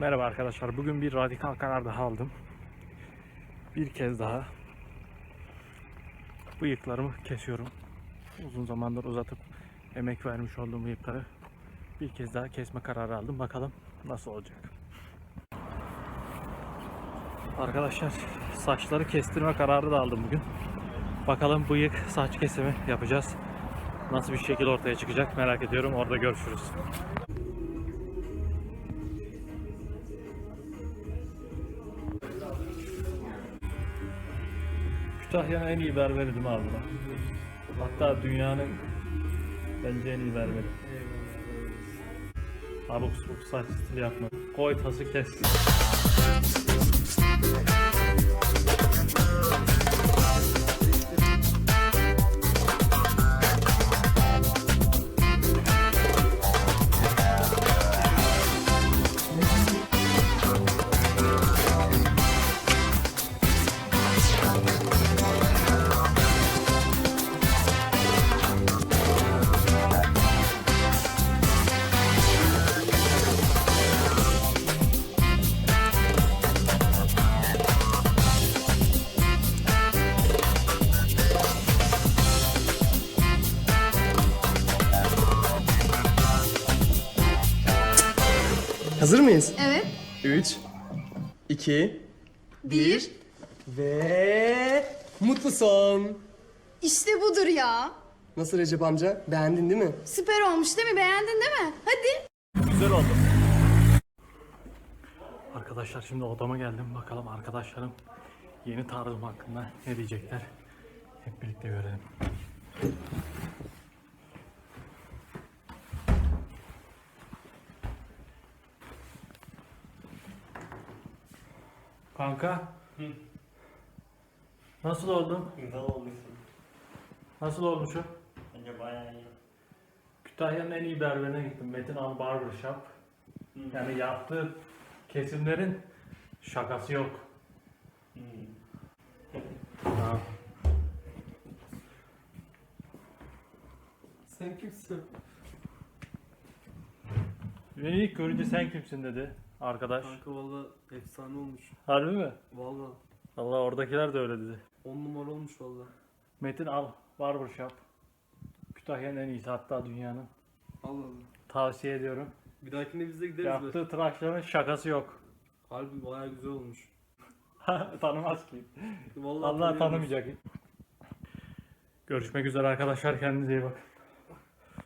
Merhaba arkadaşlar. Bugün bir radikal karar daha aldım. Bir kez daha bıyıklarımı kesiyorum. Uzun zamandır uzatıp emek vermiş olduğum bıyıkları bir kez daha kesme kararı aldım. Bakalım nasıl olacak. Arkadaşlar saçları kestirme kararı da aldım bugün. Bakalım bıyık saç kesimi yapacağız. Nasıl bir şekil ortaya çıkacak merak ediyorum. Orada görüşürüz. Kütahya'nın en iyi berberi değil mi abi? bu? Hatta dünyanın bence en iyi berberi. Abuk subuk saç stili yapma. Koy tası kes. Hazır mıyız? Evet. 3, 2 Bir. ve mutlu son. İşte budur ya. Nasıl Recep amca? Beğendin değil mi? Süper olmuş değil mi? Beğendin değil mi? Hadi. Güzel oldu. Arkadaşlar şimdi odama geldim. Bakalım arkadaşlarım yeni tarzım hakkında ne diyecekler. Hep birlikte görelim. Kanka. Nasıl oldun? Güzel olmuşsun. Nasıl olmuşum? Bence bayağı iyi. Kütahya'nın en iyi berberine gittim. Metin Al Barbershop. Yani yaptığı kesimlerin şakası yok. Hmm. Ha. Sen kimsin? Beni ilk görünce sen kimsin dedi arkadaş. Kanka valla efsane olmuş. Harbi mi? Valla Allah oradakiler de öyle dedi. 10 numara olmuş valla. Metin Al Barbershop. Kütahya'nın en iyisi hatta dünyanın. Allah Allah. Tavsiye ediyorum. Bir dahakine biz de gideriz be. Yaptığı tıraşların şakası yok. Harbi baya güzel olmuş. Tanımaz ki. Vallahi Allah tanıyorum. tanımayacak. Görüşmek üzere arkadaşlar. Kendinize iyi bakın.